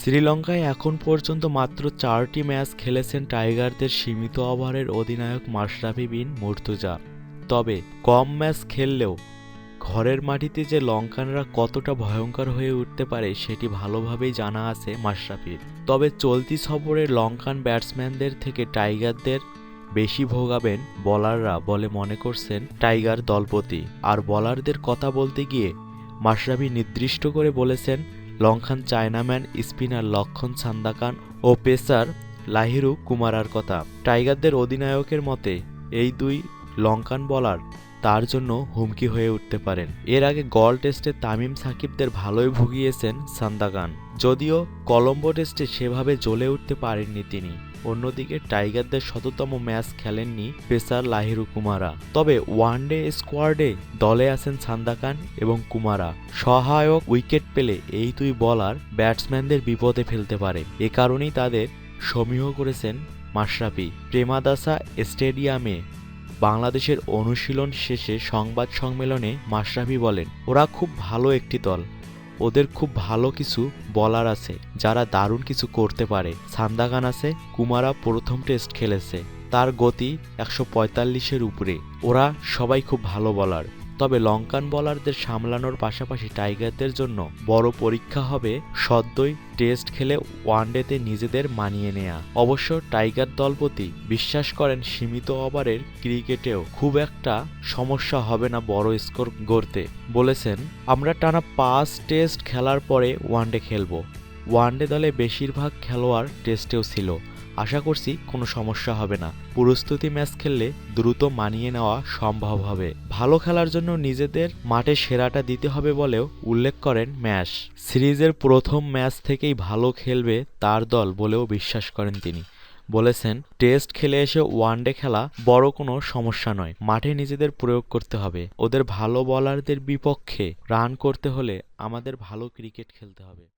শ্রীলঙ্কায় এখন পর্যন্ত মাত্র চারটি ম্যাচ খেলেছেন টাইগারদের সীমিত ওভারের অধিনায়ক মাশরাফি বিন মুর্তুজা। তবে কম ম্যাচ খেললেও ঘরের মাটিতে যে লঙ্কানরা কতটা ভয়ঙ্কর হয়ে উঠতে পারে সেটি ভালোভাবেই জানা আছে মাশরাফির। তবে চলতি সফরে লঙ্কান ব্যাটসম্যানদের থেকে টাইগারদের বেশি ভোগাবেন বলাররা বলে মনে করছেন টাইগার দলপতি। আর বলারদের কথা বলতে গিয়ে মাশরাফি নির্দিষ্ট করে বলেছেন লঙ্কান চায়নাম্যান স্পিনার লক্ষণ সান্দাকান ও পেসার লাহিরু কুমারার কথা। টাইগারদের অধিনায়কের মতে, এই দুই লঙ্কান বলার তার জন্য হুমকি হয়ে উঠতে পারেন। এর আগে গল টেস্টে তামিম সাকিবদের ভালোই ভুগিয়েছেন সান্দাকান যদিও কলম্বো টেস্টে সেভাবে জ্বলে উঠতে পারেননি তিনি। অন্যদিকে টাইগারদের শততম ম্যাচ খেলেননি পেসার লাহিরু কুমারা। তবে ওয়ানডে স্কোয়াডে দলে আছেন সান্দাকান এবং কুমারা। সহায়ক উইকেট পেলে এই দুই বলার ব্যাটসম্যানদের বিপদে ফেলতে পারে। এ কারণেই তাদের সমীহ করেছেন মাশরাফি। প্রেমাদাসা স্টেডিয়ামে বাংলাদেশের অনুশীলন শেষে সংবাদ সম্মেলনে মাশরাফি বলেন, ওরা খুব ভালো একটি দল। ওদের খুব ভালো কিছু বলার আছে, যারা দারুণ কিছু করতে পারে। সান্দাগান আছে, কুমারা প্রথম টেস্ট খেলেছে। তার গতি একশো পঁয়তাল্লিশের উপরে। ওরা সবাই খুব ভালো বলার তবে লঙ্কান বলারদের সামলানোর পাশাপাশি টাইগারদের জন্য বড় পরীক্ষা হবে সদ্যই টেস্ট খেলে ওয়ানডেতে নিজেদের মানিয়ে নেয়া। অবশ্য টাইগার দলপতি বিশ্বাস করেন সীমিত ওভারের ক্রিকেটেও খুব একটা সমস্যা হবে না বড় স্কোর গড়তে। বলেছেন, আমরা টানা পাঁচ টেস্ট খেলার পরে ওয়ানডে খেলব। ওয়ানডে দলে বেশিরভাগ খেলোয়াড় টেস্টেও ছিল। আশা করছি কোনো সমস্যা হবে না। প্রস্তুতি ম্যাচ খেললে দ্রুত মানিয়ে নেওয়া সম্ভব হবে। ভালো খেলার জন্য নিজেদের মাঠে সেরাটা দিতে হবে বলেও উল্লেখ করেন ম্যাচ। সিরিজের প্রথম ম্যাচ থেকেই ভালো খেলবে তার দল বলেও বিশ্বাস করেন তিনি। বলেছেন, টেস্ট খেলে এসে ওয়ানডে খেলা বড় কোনো সমস্যা নয়, মাঠে নিজেদের প্রয়োগ করতে হবে। ওদের ভালো বলারদের বিপক্ষে রান করতে হলে আমাদের ভালো ক্রিকেট খেলতে হবে।